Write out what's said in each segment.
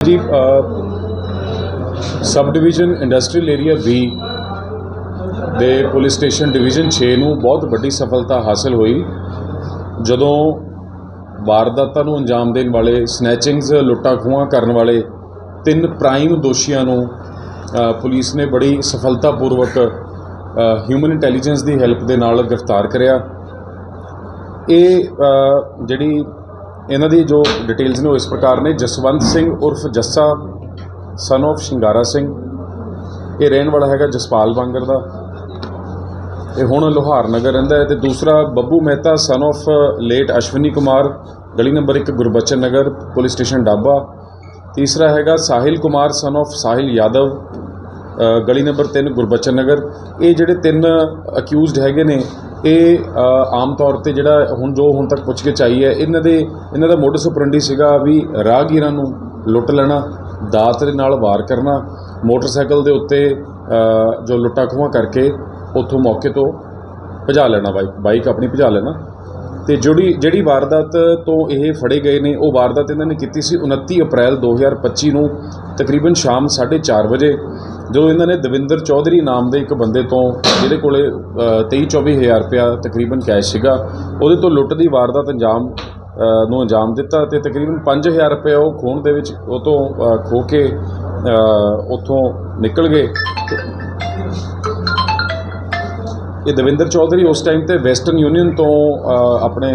ਜੀ sub division industrial area B ਦੇ police station division 6 ਨੂੰ ਬਹੁਤ ਵੱਡੀ ਸਫਲਤਾ ਹਾਸਲ ਹੋਈ। ਜਦੋਂ ਵਾਰਦਾਤਾਂ ਨੂੰ ਅੰਜਾਮ ਦੇਣ ਵਾਲੇ ਸਨੈਚਿੰਗਸ ਲੁੱਟਾਂ ਖੋਹਾਂ ਕਰਨ ਵਾਲੇ ਤਿੰਨ ਪ੍ਰਾਈਮ ਦੋਸ਼ੀਆਂ ਨੂੰ ਪੁਲਿਸ ਨੇ ਬੜੀ ਸਫਲਤਾਪੂਰਵਕ ਹਿਊਮਨ ਇੰਟੈਲੀਜੈਂਸ ਦੀ ਹੈਲਪ ਦੇ ਨਾਲ ਗ੍ਰਿਫਤਾਰ ਕਰਿਆ। ਇਹ ਜਿਹੜੀ ਇਹਨਾਂ ਦੀ ਜੋ ਡਿਟੇਲਸ ਨੇ ਉਹ ਇਸ ਪ੍ਰਕਾਰ ਨੇ, ਜਸਵੰਤ ਸਿੰਘ ਉਰਫ ਜੱਸਾ ਸਨ of ਸ਼ਿੰਗਾਰਾ ਸਿੰਘ, ਇਹ ਰਹਿਣ ਵਾਲਾ ਹੈਗਾ ਜਸਪਾਲ ਬਾਂਗਰ ਦਾ। ਇਹ ਹੁਣ ਲੋਹਾਰ ਨਗਰ ਰਹਿੰਦਾ ਹੈ ਤੇ ਦੂਸਰਾ Babbu Mehta son of late Ashwani Kumar, ਗਲੀ number 1 Gurbachan Nagar, police station Daba. ਤੀਸਰਾ ਹੈਗਾ ਸਾਹਿਲ ਕੁਮਾਰ ਸਨ of ਸਾਹਿਲ ਯਾਦਵ ਗਲੀ ਨੰਬਰ 3 ਗੁਰਬਚਨ ਨਗਰ। ਇਹ ਜਿਹੜੇ ਤਿੰਨ ਅਕਿਊਜ਼ਡ ਹੈਗੇ ਨੇ ਇਹ ਆਮ ਤੌਰ ਤੇ ਜਿਹੜਾ ਹੁਣ ਜੋ ਹੁਣ ਤੱਕ ਪੁੱਛਗਿੱਛ ਆਈ ਹੈ, ਇਹਨਾਂ ਦੇ, ਇਹਨਾਂ ਦਾ ਮੋਡਸ ਆਪਰੈਂਡੀ ਸੀਗਾ ਵੀ ਰਾਹਗੀਰਾਂ ਨੂੰ ਲੁੱਟ ਲੈਣਾ ਦਾਤ ਦੇ ਨਾਲ ਵਾਰ ਕਰਨਾ, ਮੋਟਰਸਾਈਕਲ ਦੇ ਉੱਤੇ ਜੋ ਲੁੱਟਾਂ ਖੋਹਾਂ ਕਰਕੇ ਉੱਥੋਂ ਮੌਕੇ ਤੋਂ ਭਜਾ ਲੈਣਾ ਬਾਈਕ ਬਾਈਕ ਆਪਣੀ ਭਜਾ ਲੈਣਾ। ਤੇ ਜਿਹੜੀ ਜਿਹੜੀ ਵਾਰਦਾਤ ਤੋਂ ਇਹ ਫੜੇ ਗਏ ਨੇ, ਉਹ ਵਾਰਦਾਤ ਇਹਨਾਂ ਨੇ ਕੀਤੀ ਸੀ 29 ਅਪ੍ਰੈਲ 2025 ਨੂੰ ਤਕਰੀਬਨ ਸ਼ਾਮ 4:30 ਵਜੇ। ਜਦੋਂ ਇਹਨਾਂ ਨੇ ਦਵਿੰਦਰ ਚੌਧਰੀ ਨਾਮ ਦੇ ਇੱਕ ਬੰਦੇ ਤੋਂ ਜਿਹਦੇ ਕੋਲੇ 23-24 ਹਜ਼ਾਰ ਰੁਪਇਆ ਤਕਰੀਬਨ ਕੈਸ਼ ਸੀਗਾ ਉਹਦੇ ਤੋਂ ਲੁੱਟ ਦੀ ਵਾਰਦਾਤ ਅੰਜਾਮ ਨੂੰ ਅੰਜਾਮ ਦਿੱਤਾ ਤੇ ਤਕਰੀਬਨ 5000 ਰੁਪਏ ਉਹ ਖੋਣ ਦੇ ਵਿੱਚ ਉਹ ਤੋਂ ਅ, ਖੋ ਕੇ ਉੱਥੋਂ ਨਿਕਲ ਗਏ। ਇਹ ਦਵਿੰਦਰ ਚੌਧਰੀ ਉਸ ਟਾਈਮ ਤੇ ਵੈਸਟਰਨ ਯੂਨੀਅਨ ਤੋਂ ਆਪਣੇ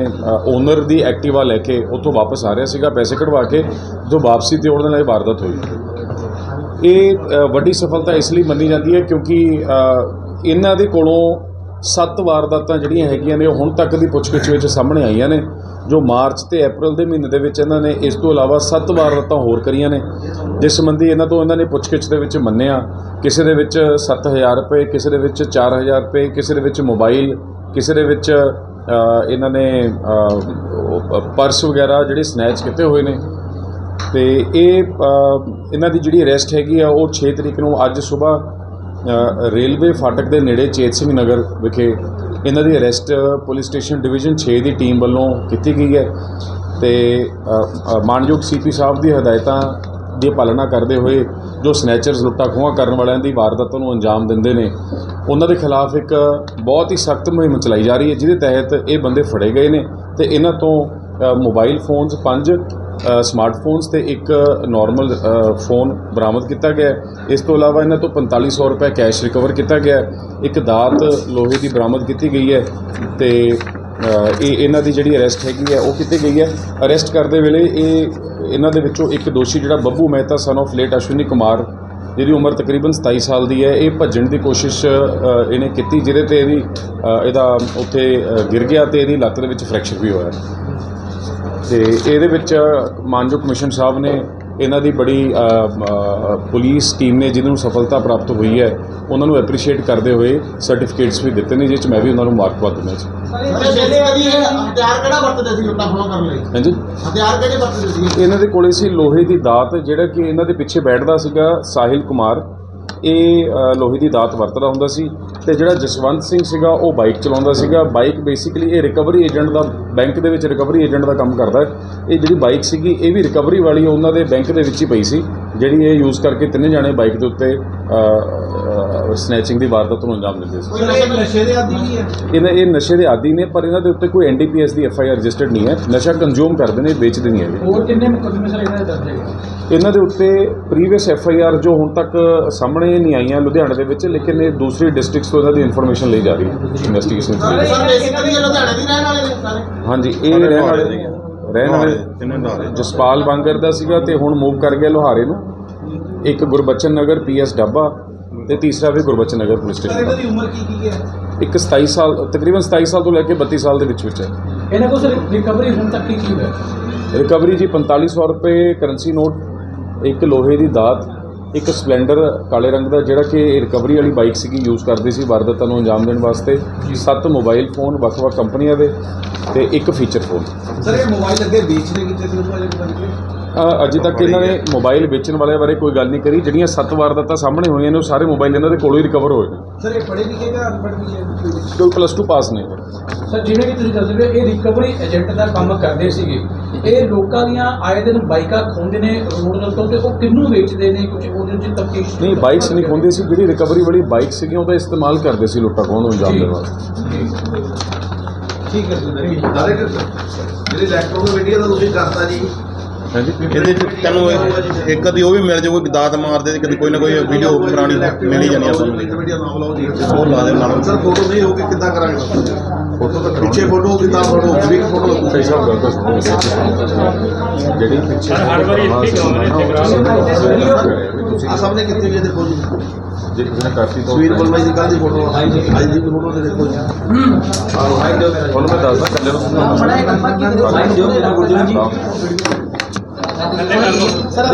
ਓਨਰ ਦੀ ਐਕਟਿਵਾ ਲੈ ਕੇ ਉੱਥੋਂ ਵਾਪਸ ਆ ਰਿਹਾ ਸੀਗਾ ਪੈਸੇ ਕਢਵਾ ਕੇ ਜਦੋਂ ਵਾਪਸੀ ਤੇ ਉਹਨਾਂ ਨਾਲ ਇਹ ਵਾਰਦਾਤ ਹੋਈ। ਇਹ ਵੱਡੀ ਸਫਲਤਾ ਇਸ ਲਈ ਮੰਨੀ ਜਾਂਦੀ ਹੈ ਕਿਉਂਕਿ ਇਹਨਾਂ ਦੇ ਕੋਲੋਂ ਸੱਤ ਵਾਰਦਾਤਾਂ ਜਿਹੜੀਆਂ ਹੈਗੀਆਂ ਨੇ ਉਹ ਹੁਣ ਤੱਕ ਦੀ ਪੁੱਛਗਿੱਛ ਵਿੱਚ ਸਾਹਮਣੇ ਆਈਆਂ ਨੇ, ਜੋ ਮਾਰਚ ਤੇ ਅਪ੍ਰੈਲ ਦੇ ਮਹੀਨੇ ਦੇ ਵਿੱਚ ਇਹਨਾਂ ਨੇ ਇਸ ਤੋਂ ਇਲਾਵਾ ਸੱਤ ਵਾਰਦਾਤਾਂ ਹੋਰ ਕਰੀਆਂ ਨੇ, ਜਿਸ ਸੰਬੰਧੀ ਇਹਨਾਂ ਤੋਂ ਇਹਨਾਂ ਨੇ ਪੁੱਛਗਿੱਛ ਦੇ ਵਿੱਚ ਮੰਨਿਆ, ਕਿਸੇ ਦੇ ਵਿੱਚ 7000 ਰੁਪਏ, ਕਿਸੇ ਦੇ ਵਿੱਚ 4000 ਰੁਪਏ, ਕਿਸੇ ਦੇ ਵਿੱਚ ਮੋਬਾਈਲ, ਕਿਸੇ ਦੇ ਵਿੱਚ ਇਹਨਾਂ ਨੇ ਪਰਸ ਵਗੈਰਾ ਜਿਹੜੇ ਸਨੈਚ ਕੀਤੇ ਹੋਏ ਨੇ ਤੇ ਇਹ ਇਹਨਾਂ ਦੀ ਜਿਹੜੀ ਅਰੈਸਟ ਹੈਗੀ ਆ ਉਹ 6 ਤਰੀਕ ਨੂੰ ਅੱਜ ਸਵੇਰ ਰੇਲਵੇ ਫਾਟਕ ਦੇ ਨੇੜੇ ਚੇਤ ਸਿੰਘ ਨਗਰ ਵਿਖੇ ਇਹਨਾਂ ਦੀ ਅਰੈਸਟ ਪੁਲਿਸ ਸਟੇਸ਼ਨ ਡਿਵੀਜ਼ਨ 6 ਦੀ ਟੀਮ ਵੱਲੋਂ ਕੀਤੀ ਗਈ ਹੈ। ਤੇ ਅ, ਅ, ਮਾਨਯੋਗ ਸੀਪੀ ਸਾਹਿਬ ਦੀ ਹਦਾਇਤਾਂ ਦੀ ਪਾਲਣਾ ਕਰਦੇ ਹੋਏ ਜੋ ਸਨੈਚਰਸ ਲੁੱਟਾਂ ਖੋਹਾਂ ਕਰਨ ਵਾਲਿਆਂ ਦੀ ਵਾਰਦਾਤਾਂ ਨੂੰ ਅੰਜਾਮ ਦਿੰਦੇ ਨੇ ਉਹਨਾਂ ਦੇ ਖਿਲਾਫ ਇੱਕ ਬਹੁਤ ਹੀ ਸਖਤ ਮੁਹਿੰਮ ਚਲਾਈ ਜਾ ਰਹੀ ਹੈ ਜਿਹਦੇ ਤਹਿਤ ਇਹ ਬੰਦੇ ਫੜੇ ਗਏ ਨੇ ਤੇ ਇਹਨਾਂ ਤੋਂ ਮੋਬਾਈਲ ਫੋਨਸ ਪੰਜ ਸਮਾਰਟਫੋਨਸ ਤੇ ਇੱਕ ਨਾਰਮਲ ਫੋਨ ਬਰਾਮਦ ਕੀਤਾ ਗਿਆ ਇਸ ਤੋਂ ਇਲਾਵਾ ਇਹਨਾਂ ਤੋਂ 4500 ਰੁਪਏ ਕੈਸ਼ ਰਿਕਵਰ ਕੀਤਾ ਗਿਆ ਇੱਕ ਦਾਤ ਲੋਹੇ ਦੀ ਬਰਾਮਦ ਕੀਤੀ ਗਈ ਹੈ ਤੇ ਇਹ ਇਹਨਾਂ ਦੀ ਜਿਹੜੀ ਅਰੈਸਟ ਹੈਗੀ ਹੈ, ਉਹ ਕੀਤੀ ਗਈ ਹੈ। ਅਰੈਸਟ ਕਰਦੇ ਵੇਲੇ ਇਹ, ਇਹਨਾਂ ਦੇ ਵਿੱਚੋਂ ਇੱਕ ਦੋਸ਼ੀ ਜਿਹੜਾ Babbu Mehta son of late Ashwani Kumar, ਜਿਹਦੀ ਉਮਰ ਤਕਰੀਬਨ 27 ਸਾਲ ਦੀ ਹੈ, ਇਹ ਭੱਜਣ ਦੀ ਕੋਸ਼ਿਸ਼ ਇਹਨੇ ਕੀਤੀ, ਜਿਹਦੇ ਤੇ ਇਹਦੀ ਇਹਦਾ ਉੱਥੇ ਗਿਰ ਗਿਆ ਤੇ ਇਹਦੀ ਲੱਤ ਦੇ ਵਿੱਚ ਫ੍ਰੈਕਚਰ ਵੀ ਹੋਇਆ। ਤੇ ਇਹਦੇ ਵਿੱਚ ਮਾਨਯੋਗ ਕਮਿਸ਼ਨ ਸਾਹਿਬ ਨੇ ਇਹਨਾਂ ਦੀ ਬੜੀ ਪੁਲਿਸ ਟੀਮ ਨੇ ਜਿਹਨੂੰ ਸਫਲਤਾ ਪ੍ਰਾਪਤ ਹੋਈ ਹੈ ਉਹਨਾਂ ਨੂੰ ਐਪਰੀਸ਼ੀਏਟ ਕਰਦੇ ਹੋਏ ਸਰਟੀਫਿਕੇਟਸ ਵੀ ਦਿੱਤੇ ਨੇ ਜਿਸ 'ਚ ਮੈਂ ਵੀ ਉਹਨਾਂ ਨੂੰ ਮਾਰਕਬਾਦ ਦਿੰਦਾ ਜੀ। ਬੇਸਿਕਲੀ ਹਥਿਆਰ ਕਿਹੜਾ ਵਰਤਦੇ ਸੀ ਲੁੱਟਾਂ ਖੋਹਾਂ ਕਰਨ ਲਈ? ਹਾਂਜੀ। ਹਥਿਆਰ ਕਿਹੜੇ ਵਰਤਦੇ ਸੀ? ਇਹਨਾਂ ਦੇ ਕੋਲੇ ਸੀ ਲੋਹੇ ਦੀ ਦਾਤ ਜਿਹੜਾ ਕਿ ਇਹਨਾਂ ਦੇ ਪਿੱਛੇ ਬੈਠਦਾ ਸੀਗਾ ਸਾਹਿਲ ਕੁਮਾਰ। ਇਹ ਲੋਹੇ ਦੀ ਦਾਤ ਵਰਤਦਾ ਹੁੰਦਾ ਸੀ ਤੇ ਜਿਹੜਾ ਜਸਵੰਤ ਸਿੰਘ ਸੀਗਾ ਉਹ ਬਾਈਕ ਚਲਾਉਂਦਾ ਸੀਗਾ। ਬਾਈਕ ਬੇਸਿਕਲੀ ਇਹ ਰਿਕਵਰੀ ਏਜੰਟ ਦਾ ਬੈਂਕ ਦੇ ਵਿੱਚ ਰਿਕਵਰੀ ਏਜੰਟ ਦਾ ਕੰਮ ਕਰਦਾ ਇਹ ਜਿਹੜੀ ਬਾਈਕ ਸੀਗੀ, ਇਹ ਵੀ ਰਿਕਵਰੀ ਵਾਲੀ ਉਹਨਾਂ ਦੇ ਬੈਂਕ ਦੇ ਵਿੱਚ ਹੀ ਪਈ ਸੀ, ਜਿਹੜੀ ਇਹ ਯੂਜ਼ ਕਰਕੇ ਤਿੰਨੇ ਜਾਣੇ ਬਾਈਕ ਦੇ ਉੱਤੇ ਸਨੈਚਿੰਗ ਦੀ ਵਾਰਦਾਤ ਨੂੰ ਅੰਜਾਮ ਦਿੰਦੇ ਸੀ। ਨਸ਼ੇ ਦੇ ਆਦੀ ਵੀ ਹੈ? ਇਹਨਾਂ ਇਹ ਨਸ਼ੇ ਦੇ ਆਦੀ ਨੇ ਪਰ ਇਹਨਾਂ ਦੇ ਉੱਤੇ ਕੋਈ ਐਨਡੀਪੀਐਸ ਦੀ ਐਫ ਆਈ ਆਰ ਰਜਿਸਟਰਡ ਨਹੀਂ ਹੈ। ਨਸ਼ਾ ਕੰਜ਼ੂਮ ਕਰਦੇ ਨੇ ਵੇਚਦੇ ਨਹੀਂ ਹੈਗੇ। ਹੋਰ ਕਿੰਨੇ ਮੁਕੱਦਮੇ ਸਰ ਇਹਨਾਂ ਦੇ ਦਰਜ ਹੈਗੇ? ਇਹਨਾਂ ਦੇ ਉੱਤੇ ਪ੍ਰੀਵੀਅਸ ਐਫ ਆਈ ਆਰ ਜੋ ਹੁਣ ਤੱਕ ਸਾਹਮਣੇ ਨਹੀਂ ਆਈਆਂ ਲੁਧਿਆਣਾ ਦੇ ਵਿੱਚ ਲੇਕਿਨ ਇਹ ਦੂਸਰੀ ਡਿਸਟ੍ਰਿਕਟਸ ਤੋਂ ਇਹਨਾਂ ਦੀ ਇਨਫੋਰਮੇਸ਼ਨ ਲਈ ਜਾ ਰਹੀ ਹੈ। ਇਨਵੈਸਟੀਗੇਸ਼ਨ ਸਰ ਬੇਸਿਕਲੀ ਲੁਧਿਆਣੇ ਦੀ ਰਹਿਣ ਵਾਲੇ ਨੇ ਸਾਰੇ। ਹਾਂਜੀ ਇਹ ਰਹਿਣ ਵਾਲੇ ਰਹਿਣ ਵਾਲੇ ਜਸਪਾਲ ਬਾਂਗਰ ਦਾ ਸੀਗਾ ਤੇ ਹੁਣ ਮੂਵ ਕਰ ਗਿਆ ਲੋਹਾਰੇ ਨੂੰ। ਇੱਕ ਗੁਰਬਚਨ ਨਗਰ ਪੀਐਸ ਡੱਬਾ। ਤੇ ਤੀਸਰਾ ਵੀ Gurbachan Nagar police sir station ਇਹਨਾਂ ਦੀ ਉਮਰ ਕੀ ਕੀ ਹੈ? ਇੱਕ 27 ਸਾਲ ਤਕਰੀਬਨ 27 ਸਾਲ ਤੋਂ ਲੈ ਕੇ 32 ਸਾਲ ਦੇ ਵਿੱਚ ਵਿੱਚ ਹੈ। ਇਹਨਾਂ ਕੋਲ ਸਰ ਰਿਕਵਰੀ ਹੁਣ ਤੱਕ ਕੀ ਕੀ ਹੋਇਆ ਰਿਕਵਰੀ ਜੀ 4500 ਰੁਪਏ ਕਰੰਸੀ ਨੋਟ ਇੱਕ ਲੋਹੇ ਦੀ ਦਾਤ ਇੱਕ ਸਪਲੈਂਡਰ ਕਾਲੇ ਰੰਗ ਦਾ ਜਿਹੜਾ ਕਿ ਇਹ ਰਿਕਵਰੀ ਵਾਲੀ ਬਾਈਕ ਸੀਗੀ ਯੂਜ਼ ਕਰਦੇ ਸੀ ਵਾਰਦਾਤਾਂ ਨੂੰ ਅੰਜਾਮ ਦੇਣ ਵਾਸਤੇ। ਸੱਤ ਮੋਬਾਈਲ ਫੋਨ ਵੱਖ-ਵੱਖ ਕੰਪਨੀਆਂ ਦੇ ਤੇ ਇੱਕ ਫੀਚਰ ਫੋਨ ਸਰ ਇਹ ਮੋਬਾਈਲ ਅੱਗੇ ਵੇਚਦੇ ਕਿੱਥੇ ਸੀ ਪਤਾ ਨਹੀਂ ਅ, ਅਜੇ ਤੱਕ ਇਹਨਾਂ ਨੇ ਮੋਬਾਈਲ ਵੇਚਣ ਵਾਲਿਆਂ ਬਾਰੇ ਕੋਈ ਗੱਲ ਨਹੀਂ ਕਰੀ। ਜਿਹੜੀਆਂ ਸੱਤ ਵਾਰਦਾਤਾਂ ਸਾਹਮਣੇ ਹੋਈਆਂ ਨੇ ਉਹ ਸਾਰੇ ਮੋਬਾਈਲ ਇਹਨਾਂ ਦੇ ਕੋਲੋਂ ਹੀ ਰਿਕਵਰ ਹੋਏ ਨੇ। ਸਰ ਇਹ ਪੜ੍ਹੇ ਲਿਖੇ ਜਾਂ ਅਨਪੜ੍ਹ ਵੀ ਹੈ? ਕੋਈ ਪਲੱਸ 2 ਪਾਸ ਨੇ। ਸਰ ਜਿਵੇਂ ਕਿ ਤੁਸੀਂ ਦੱਸ ਰਹੇ ਹੋ ਇਹ ਰਿਕਵਰੀ ਏਜੰਟ ਦਾ ਕੰਮ ਕਰਦੇ ਸੀਗੇ। ਇਹ ਲੋਕਾਂ ਦੀਆਂ ਆਏ ਦਿਨ ਬਾਈਕਾਂ ਖੋਂਦੇ ਨੇ ਰੋਡ ਦੇ ਉੱਤੇ ਤੇ ਉਹ ਕਿੰਨੂੰ ਵੇਚਦੇ ਨੇ? ਕੁਝ ਉਹਦੇ ਵਿੱਚ ਤਫਤੀਸ਼ ਨਹੀਂ ਬਾਈਕਸ ਨਹੀਂ ਖੋਂਦੇ ਸੀ। ਜਿਹੜੀ ਰਿਕਵਰੀ ਵਾਲੀ ਬਾਈਕ ਸੀਗੀਆਂ ਉਹਦਾ ਇਸਤੇਮਾਲ ਕਰਦੇ ਸੀ ਲੁੱਟਾ ਖੋਹਣ ਨੂੰ ਅੰਜਾਮ ਦੇਣ ਵਾਸਤੇ ਠੀਕ ਹੈ ਸਰ ਸਾਰੇ ਜਿਹੜੀ ਇਲੈਕਟ੍ਰੋਨਿਕ ਮੀਡੀਆ ਦਾ ਤੁਸੀਂ ਕਰਤਾ ਜੀ ਹਾਂਜੀ। ਇਹਦੇ ਚ ਤੈਨੂੰ ਇਹ- ਇੱਕ ਅੱਧੀ ਉਹ ਵੀ ਮਿਲ ਜਾਊਗੀ ਦਾਤ ਮਾਰਦੇ ਤੇ ਕਦੇ ਕੋਈ ਨਾ ਕੋਈ ਵੀਡੀਓ ਪੁਰਾਣੀ ਮਿਲ ਹੀ ਜਾਣੀ ਆਪਾਂ ਨੂੰ ਇਲੈਕਟ੍ਰੋਨਿਕ ਮੀਡੀਆ ਨਾਮ ਲਾਓ ਜੀ। ਉਹ ਲਾ ਦੇ ਨਾਲ। ਸਰ ਫੋਟੋ ਨਹੀਂ ਹੋਊਗੀ ਕਿੱਦਾਂ ਕਰਾਂਗੇ? ਫੋਟੋ ਤਾਂ ਪਿੱਛੇ ਫੋਟੋ ਕਿੱਦਾਂ ਫੋਟੋ ਵੀ ਫੋਟੋ ਲੱਗੂ। ਸਹੀ ਸਾਹਿਬ ਗੱਲ ਤਾਂ ਸੁਣੋ ਜਿਹੜੀ ਪਿੱਛੇ ਹਰ ਵਾਰੀ ਤੁਸੀਂ ਆ ਸਾਹਮਣੇ ਕਿੱਥੇ ਵੀ ਇਹ ਦੇਖੋ ਜੀ। ਜੇ ਕਿਸੇ ਨੇ ਕਰਤੀ ਤਾਂ ਸਵੀਰ ਬਲਵਾਈ ਦੀ ਕੱਲ ਦੀ ਫੋਟੋ ਅੱਜ ਦੀ ਫੋਟੋ ਤੇ ਦੇਖੋ ਜੀ। ਤੁਹਾਨੂੰ ਮੈਂ ਦੱਸਦਾ ਕੱਲੇ ਨੂੰ ਬੜਾ ਇੱਕ ਨੰਬਰ ਕੀ ਦਿਓ ਸਾਈਨ ਦਿਓ ਮੇਰਾ ਗੁਰਜਨ ਜੀ। ਸਰ